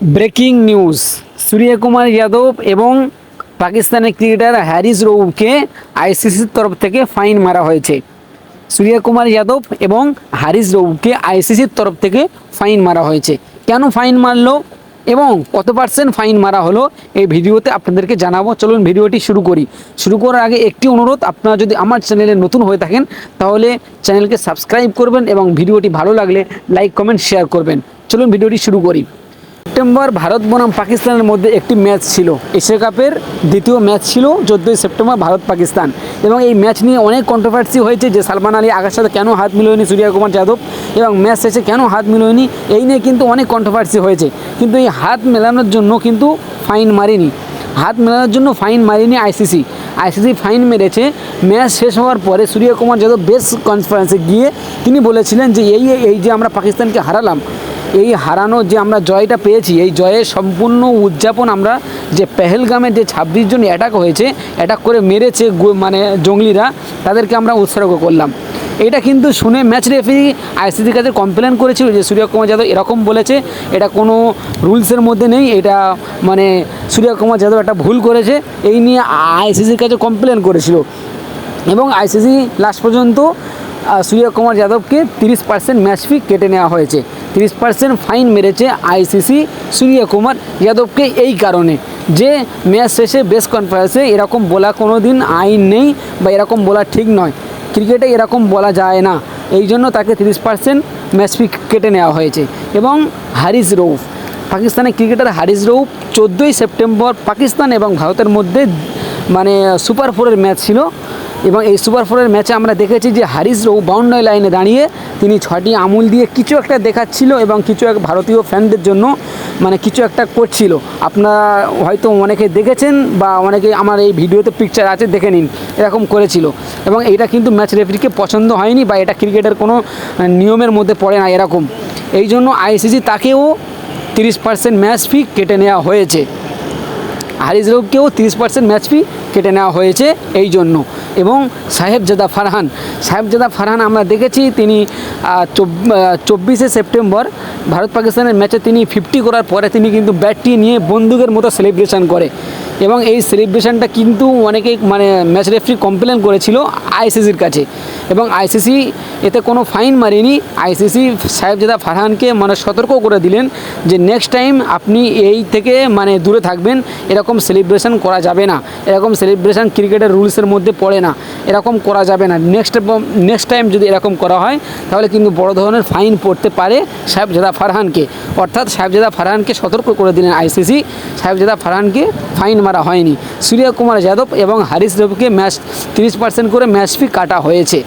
Breaking news. Suryakumar Yadav এবং পাকিস্তানের cricketer Harris রৌফকে আইসিসির তরফ থেকে ফাইন মারা হয়েছে। সূর্যকুমার যাদব এবং হারিস রৌফকে আইসিসির তরফ থেকে ফাইন মারা হয়েছে। কেন ফাইন মারলো এবং কত পার্সেন্ট ফাইন মারা হলো এই ভিডিওতে আপনাদেরকে জানাব। চলুন ভিডিওটি শুরু করি। শুরু করার আগে একটি অনুরোধ, আপনারা যদি আমার চ্যানেলে নতুন হয়ে থাকেন তাহলে চ্যানেলকে সাবস্ক্রাইব করবেন এবং ভিডিওটি ভালো লাগলে লাইক, কমেন্ট, শেয়ার করবেন। চলুন ভিডিওটি শুরু করি। সেপ্টেম্বর ভারত বনাম পাকিস্তানের মধ্যে একটি ম্যাচ ছিল। এশিয়া কাপের দ্বিতীয় ম্যাচ ছিল চোদ্দোই সেপ্টেম্বর ভারত পাকিস্তান। এবং এই ম্যাচ নিয়ে অনেক কন্ট্রোভার্সি হয়েছে যে সালমান আলী আগার সাথে কেন হাত মিলোয়নি সূর্যকুমার যাদব এবং ম্যাচ শেষে কেন হাত মিলোয়নি, এই নিয়ে কিন্তু অনেক কন্ট্রোভার্সি হয়েছে। কিন্তু এই হাত মেলানোর জন্য কিন্তু ফাইন মারেনি। হাত মেলানোর জন্য ফাইন মারেনি আইসিসি আইসিসি ফাইন মেরেছে। ম্যাচ শেষ হওয়ার পরে সূর্যকুমার যাদব বেশ কনফারেন্সে গিয়ে তিনি বলেছিলেন যে এই এই যে আমরা পাকিস্তানকে হারালাম এই হারানো যে আমরা জয়টা পেয়েছি, এই জয়ের সম্পূর্ণ উদযাপন আমরা যে পেহেলগামে যে ছাব্বিশ জন অ্যাটাক হয়েছে অ্যাটাক করে মেরেছে মানে জঙ্গলিরা, তাদেরকে আমরা উৎসর্গ করলাম। এটা কিন্তু শুনে ম্যাচ রেফারি আইসিসির কাছে কমপ্লেন করেছিল যে সূর্যকুমার যাদব এরকম বলেছে, এটা কোনো রুলসের মধ্যে নেই, এটা মানে সূর্যকুমার যাদব একটা ভুল করেছে, এই নিয়ে আইসিসির কাছে কমপ্লেন করেছিল। এবং আইসিসি লাস্ট পর্যন্ত সূর্যকুমার যাদবকে তিরিশ পার্সেন্ট ম্যাচ ফি কেটে নেওয়া হয়েছে। তিরিশ পার্সেন্ট ফাইন মেরেছে আইসিসি সূর্যকুমার যাদবকে এই কারণে। যে ম্যাচ শেষে বেস্ট কনফারেন্সে এরকম বলা কোনো দিন আইন নেই বা এরকম বলা ঠিক নয়। ক্রিকেটে এরকম বলা যায় না। এই জন্য তাকে তিরিশ পার্সেন্ট ম্যাচ ফি কেটে নেওয়া হয়েছে। এবং হারিস রৌফ পাকিস্তানের ক্রিকেটার হারিস রৌফ চোদ্দোই সেপ্টেম্বর পাকিস্তান এবং ভারতের মধ্যে মানে সুপার ফোরের ম্যাচ ছিল। এবং এই সুপার ফোরের ম্যাচে আমরা দেখেছি যে হারিস রৌ বাউন্ডারি লাইনে দাঁড়িয়ে তিনি ছটি আমুল দিয়ে কিছু একটা দেখাচ্ছিল এবং কিছু এক ভারতীয় ফ্যানদের জন্য মানে কিছু একটা করছিল। আপনারা হয়তো অনেকে দেখেছেন বা অনেকে আমার এই ভিডিওতে পিকচার আছে, দেখে নিন, এরকম করেছিল। এবং এটা কিন্তু ম্যাচ রেফারিকে পছন্দ হয়নি বা এটা ক্রিকেটের কোনো নিয়মের মধ্যে পড়ে না এরকম। এই জন্য আইসিসি তাকেও তিরিশ পার্সেন্ট ম্যাচ ফি কেটে নেওয়া হয়েছে। হারিস রৌফকেও তিরিশ পার্সেন্ট ম্যাচ ফি কেটে নেওয়া হয়েছে এই জন্য। এবং সাহেবজাদা ফারহান। সাহেবজাদা ফারহান আমরা দেখেছি, তিনি চব্বিশে সেপ্টেম্বর ভারত পাকিস্তানের ম্যাচে তিনি ফিফটি করার পরে তিনি কিন্তু ব্যাটটি নিয়ে বন্দুকের মতো সেলিব্রেশন করে। এবং এই সেলিব্রেশনটা কিন্তু অনেকেই মানে ম্যাচ রেফারি কমপ্লেন করেছিল আইসিসির কাছে। এবং আইসিসি এতে কোনো ফাইন মারেনি। আইসিসি সাহেবজাদা ফারহানকে মানে সতর্ক করে দিলেন যে নেক্সট টাইম আপনি এই থেকে মানে দূরে থাকবেন, এরকম সেলিব্রেশন করা যাবে না। এরকম সেলিব্রেশন ক্রিকেটের রুলসের মধ্যে পড়ে না। এরকম করা যাবে না। নেক্সট নেক্সট টাইম যদি এরকম করা হয়, তাহলে কিন্তু বড় ধরনের ফাইন পড়তে পারে সাহেবজাদা ফারহানকে। অর্থাৎ সাহেবজাদা ফারহানকে সতর্ক করে দিলেন আইসিসি সাহেবজাদা ফারহানকে ফাইন মারা হয়নি। সূর্যকুমার যাদব এবং হারিস রবিকে ম্যাচ তিরিশ পার্সেন্ট করে ম্যাচ ফি কাটা হয়েছে।